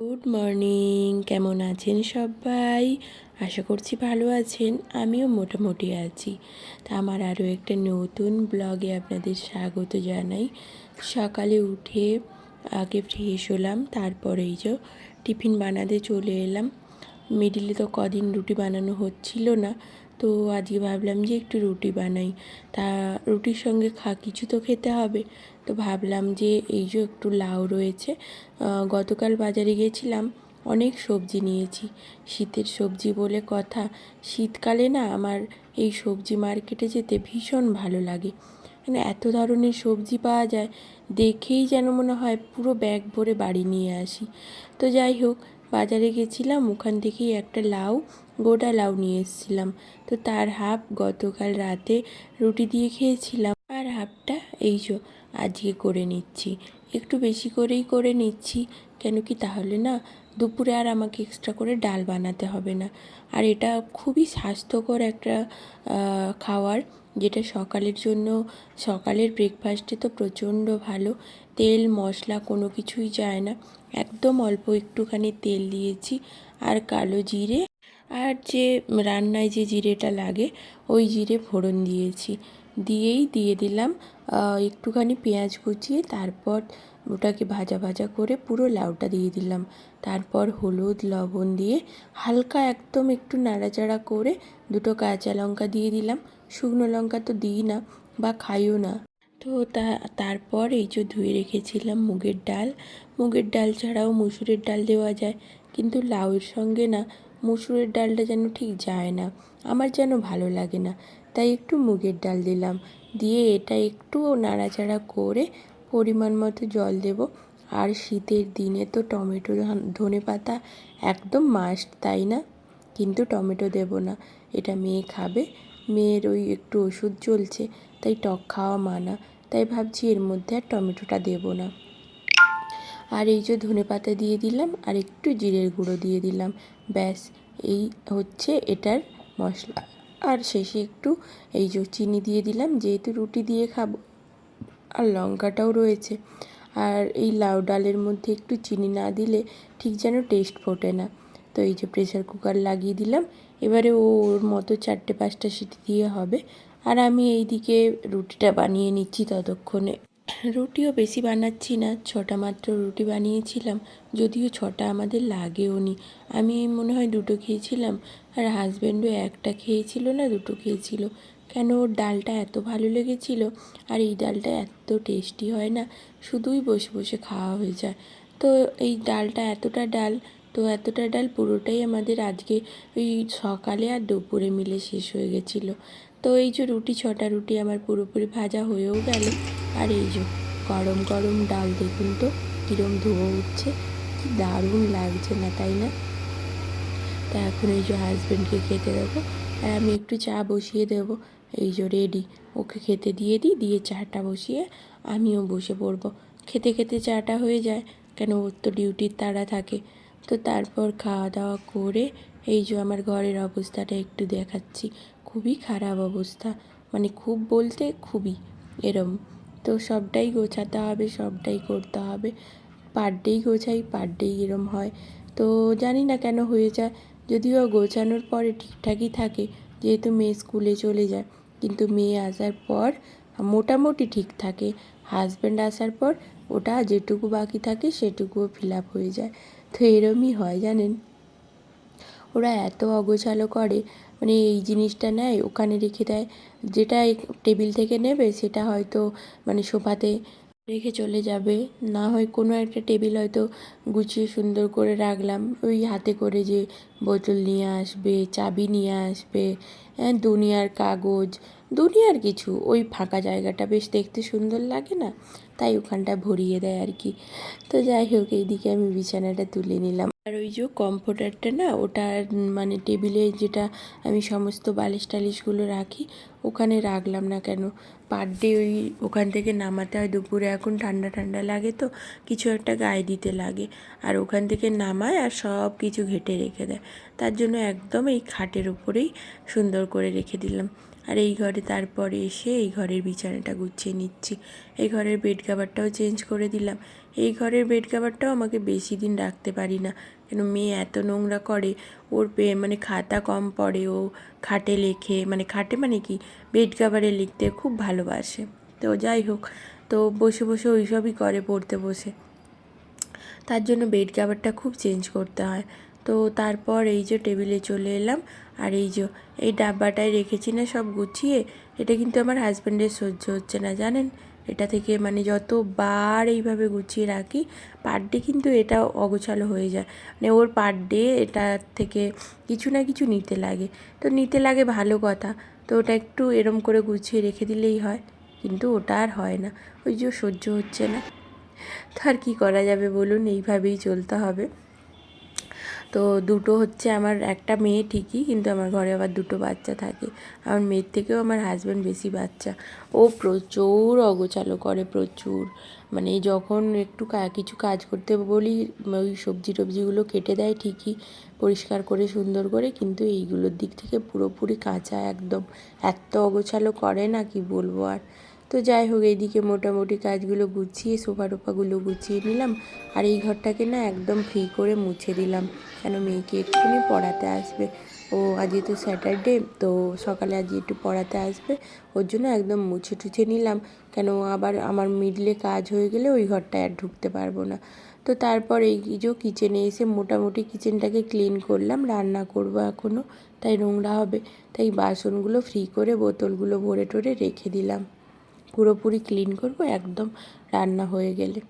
Good morning কেমন আছেন সবাই? আশা করছি ভালো আছেন, আমিও মোটামুটি আছি। তা আমার আরও একটা নতুন ব্লগে আপনাদের স্বাগত জানাই। সকালে উঠে আগে ফ্রেশ হলাম তারপরেই যে টিফিন বানাতে চলে এলাম। মিডিলে তো কদিন রুটি বানানো হচ্ছিল না, তো আজকে ভাবলাম যে একটু রুটি বানাই। তা রুটির সঙ্গে খা, কিছু তো খেতে হবে। তো ভাবলাম যে এই যে একটু লাউ রয়েছে গতকাল বাজারে গেছিলাম অনেক সবজি নিয়েছি। শীতের সবজি বলে কথা, শীতকালে না আমার এই সবজি মার্কেটে যেতে ভীষণ ভালো লাগে। মানে এত ধরনের সবজি পাওয়া যায়, দেখেই যেন মনে হয় পুরো ব্যাগ ভরে বাড়ি নিয়ে আসি। তো যাই হোক, বাজারে গেছিলাম, ওখান থেকেই একটা লাউ, গোটা লাউ নিয়ে এসেছিলাম। তো তার হাফ গতকাল রাতে রুটি দিয়ে খেয়েছিলাম। আর হাফটা এই আজকে করে নিচ্ছি। একটু বেশি করেই করে নিচ্ছি। কেন কি তাহলে না দুপুরে আর আমাকে এক্সট্রা করে ডাল বানাতে হবে না। আর এটা খুবই স্বাস্থ্যকর একটা খাওয়ার যেটা সকালের জন্য, সকালের ব্রেকফাস্টে তো প্রচণ্ড ভালো। তেল, মশলা কোনো কিছুই যায় না। একদম অল্প একটুখানি তেল দিয়েছি। আর কালো জিরে আর যে রান্নায় যে জিরেটা লাগে, ওই জিরে ফোড়ন দিয়েছি। দিয়েই দিয়ে দিলাম। একটুখানি পেঁয়াজ কুচিয়ে তারপর ওটাকে ভাজা ভাজা করে পুরো লাউটা দিয়ে দিলাম। তারপর হলুদ, লবণ দিয়ে হালকা একদম একটু নাড়াচাড়া করে দুটো কাঁচা লঙ্কা দিয়ে দিলাম। শুকনো লঙ্কা তো দিই না বা খাইও না। তো তা, তারপর এই যে ধুয়ে রেখেছিলাম মুগের ডাল। মুগের ডাল ছাড়াও মুসুরের ডাল দেওয়া যায়। কিন্তু লাউয়ের সঙ্গে না, মুসুরের ডালটা যেন ঠিক যায় না। আমার যেন ভালো লাগে না। তাই একটু মুগের ডাল দিলাম। দিয়ে এটা একটু নাড়াচাড়া করে পরিমাণ মতো জল দেব। আর শীতের দিনে তো টমেটো ধনে পাতা একদম মাস্ট তাই না? কিন্তু টমেটো দেব না। এটা মেয়ে খাবে। মেয়ের ওই একটু ওষুধ চলছে, তাই টক খাওয়া মানা। তাই ভাবছি এর মধ্যে আর টমেটোটা দেবো না। আর এই যে ধনে পাতা দিয়ে দিলাম, আর একটু জিরের গুঁড়ো দিয়ে দিলাম। ব্যাস, এই হচ্ছে এটার মশলা। আর শেষে একটু এই যে চিনি দিয়ে দিলাম, যেহেতু রুটি দিয়ে খাব, আর লঙ্কাটাও রয়েছে। আর এই লাউ ডালের মধ্যে একটু চিনি না দিলে ঠিক যেন টেস্ট ফোটে না। তো এই যে প্রেসার কুকার লাগিয়ে দিলাম, এবারে ও ওর মতো চারটে পাঁচটা সিটি দিয়ে হবে। আর আমি এইদিকে রুটিটা বানিয়ে নিচ্ছি ততক্ষণে। রুটিও বেশি বানাচ্ছি না, ছটা মাত্র রুটি বানিয়েছিলাম, যদিও ছটা আমাদের লাগেও নি। আমি মনে হয় দুটো খেয়েছিলাম, আর হাজব্যান্ডও একটা খেয়েছিল না, দুটো খেয়েছিল। কেন ওর ডালটা এত ভালো লেগেছিল, আর এই ডালটা এত টেস্টি হয় না, শুধুই বসে বসে খাওয়া হয়ে যায়। তো এই ডালটা এতটা ডাল, তো এতটা ডাল পুরোটাই আমাদের আজকে ওই সকালে আর দুপুরে মিলে শেষ হয়ে গেছিল। তো এই যে রুটি, ছটা রুটি আমার পুরোপুরি ভাজা হয়েও গেল আর এই যে গরম গরম ডাল দেখুন তো, কীরম ধোয়া উঠছে, কি দারুণ লাগছে না, তাই না? তা এখন এই যে হাজব্যান্ডকে খেতে দেবো, আর আমি একটু চা বসিয়ে দেবো। এই যে রেডি ওকে খেতে দিয়ে দিই, দিয়ে চাটা বসিয়ে আমিও বসে পড়ব। খেতে খেতে চাটা হয়ে যায়, কেন ওর তো ডিউটির তাড়া থাকে। তো তারপর খাওয়া দাওয়া করে এই যে আমার ঘরের অবস্থাটা একটু দেখাচ্ছি। খুবই খারাপ অবস্থা মানে খুব বলতে খুবই, এরম। তো সবটাই গোছাতে হবে, সবটাই করতে হবে। পার ডেই গোছাই, পার ডেই এরম হয়। তো জানি না কেন হয়ে যায়। যদিও গোছানোর পরে ঠিকঠাকই থাকে, যেহেতু মেয়ে স্কুলে চলে যায়। কিন্তু মেয়ে আসার পর মোটামুটি ঠিক থাকে। হাজব্যান্ড আসার পর ওটা যেটুকু বাকি থাকে সেটুকুও ফিল আপ হয়ে যায়। তো এরমই হয়, জানেন? ওরা এত অগোছালো করে মানে এই জিনিসটা নেয়, ওখানে রেখে দেয়। যেটা টেবিল থেকে নেবে, সেটা হয়তো মানে সোফাতে রেখে চলে যাবে। না হয় কোনো একটা টেবিল হয়তো গুছিয়ে সুন্দর করে রাখলাম। ওই হাতে করে যে বোতল নিয়ে আসবে, চাবি নিয়ে আসবে হ্যাঁ দুনিয়ার কাগজ, দুনিয়ার কিছু। ওই ফাঁকা জায়গাটা বেশ দেখতে সুন্দর লাগে না? তাই ওখানটা ভরিয়ে দেয় আর কি। তো যাই হোক, এইদিকে আমি বিছানাটা তুলে নিলাম। আর ওই যে কম্ফোর্টারটা না, ওটা মানে টেবিলে যেটা আমি সমস্ত বালিশ টালিশগুলো রাখি, ওখানে রাখলাম না কেন? পার ডে ওই ওখান থেকে নামাতে হয় দুপুরে, এখন ঠান্ডা ঠান্ডা লাগে তো, কিছু একটা গায়ে দিতে লাগে। আর ওখান থেকে নামায় আর সব কিছু ঘেটে রেখে দেয়। তার জন্য একদম এই খাটের উপরেই সুন্দর করে রেখে দিলাম। আর এই ঘরে তারপরে এসে এই ঘরের বিছানাটা গুছিয়ে নিচ্ছি। এই ঘরের বেড কাভারটাও চেঞ্জ করে দিলাম। এই ঘরের বেড কাভারটাও আমাকে বেশি দিন রাখতে পারি না। কেন মেয়ে এত নোংরা করে, ওর পে মানে খাতা কম পড়ে, ও খাটে লেখে মানে খাটে মানে কি? বেড কাভারে লিখতে খুব ভালোবাসে। তো যাই হোক, তো বসে বসে ওইসবই করে পড়তে বসে। তার জন্য বেড কাভারটা খুব চেঞ্জ করতে হয়। তো তারপর এই যে টেবিলে চলে এলাম। আর এই যে, এই ডাব্বাটায় রেখেছি না সব গুছিয়ে, এটা কিন্তু আমার হাজব্যান্ডের সহ্য হচ্ছে না, জানেন? এটা থেকে মানে যতবার এইভাবে গুছিয়ে রাখি পার ডে কিন্তু এটা অগোছালো হয়ে যায়। মানে ওর পার ডে এটা থেকে কিছু না কিছু নিতে লাগে। তো নিতে লাগে ভালো কথা, তো ওটা একটু এরম করে গুছিয়ে রেখে দিলেই হয়, কিন্তু ওটা আর হয় না। ওই যে সহ্য হচ্ছে না। তো আর কী করা যাবে বলুন, এইভাবেই চলতে হবে। তো দুটো হচ্ছে আমার একটা মেয়ে ঠিকই, কিন্তু আমার ঘরে আবার দুটো বাচ্চা থাকে। আমার মেয়ের থেকেও আমার হাজব্যান্ড বেশি বাচ্চা। ও প্রচুর অগোছালো করে, প্রচুর। মানে যখন একটু কিছু কাজ করতে বলি, ওই সবজি টবজিগুলো কেটে দেয় ঠিকই, পরিষ্কার করে, সুন্দর করে, কিন্তু এইগুলোর দিক থেকে পুরোপুরি কাঁচা একদম। এত অগোছালো করে না, কি বলব আর। তো যাই হোক, এইদিকে মোটামুটি কাজগুলো গুছিয়ে সোফা টোফাগুলো গুছিয়ে নিলাম। আর এই ঘরটাকে না একদম ফ্রি করে মুছে দিলাম, কেন মেয়েকে এক্ষুনি পড়াতে আসবে। ও আজকে তো স্যাটারডে, তো সকালে আজ একটু পড়াতে আসবে। ওর জন্য একদম মুছে টুছে নিলাম, কেন আবার আমার মিডলে কাজ হয়ে গেলে ওই ঘরটায় আর ঢুকতে পারব না। তো তারপর এই যে কিচেনে এসে মোটামুটি কিচেনটাকে ক্লিন করলাম, রান্না করব এখনও তাই নোংরা হবে। তাই বাসনগুলো ফ্রি করে বোতলগুলো ভরে টরে রেখে দিলাম। পুরোপুরি ক্লিন করব, একদম রান্না হয়ে গেলে।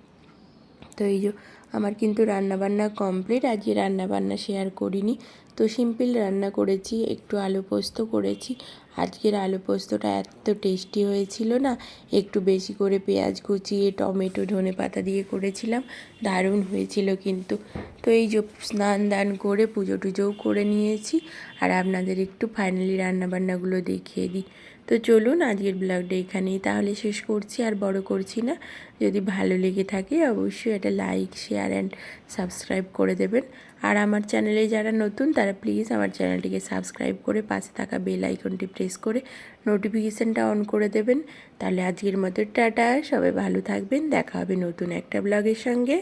তো এই যে, আমার কিন্তু রান্নাবান্না কমপ্লিট, আজকে রান্নাবান্না শেয়ার করিনি। তো সিম্পল রান্না করেছি, একটু আলু পোস্ত করেছি। আজকের আলু পোস্তটা এত টেস্টি হয়েছিল না, একটু বেশি করে পেঁয়াজ কুচিয়ে, টমেটো, ধনে পাতা দিয়ে করেছিলাম, দারুণ হয়েছিল কিন্তু। তো এই যে, স্নান দান করে পুজো টুজোও করে নিয়েছি। আর আপনাদের একটু ফাইনালি রান্নাবান্নাগুলো দেখিয়ে দিই। তো চলুন আজকের ব্লগটা এখানেই তাহলে শেষ করছি, আর বড় করছি না। যদি ভালো লেগে থাকে অবশ্যই একটা লাইক, শেয়ার অ্যান্ড সাবস্ক্রাইব করে দেবেন। আর আমার চ্যানেলে যারা নতুন, তারা প্লিজ আমার চ্যানেলটিকে সাবস্ক্রাইব করে পাশে থাকা বেল আইকনটি প্রেস করে নোটিফিকেশানটা অন করে দেবেন। তাহলে আজকের মতো টাটা, সবাই ভালো থাকবেন, দেখা হবে নতুন একটা ব্লগের সঙ্গে।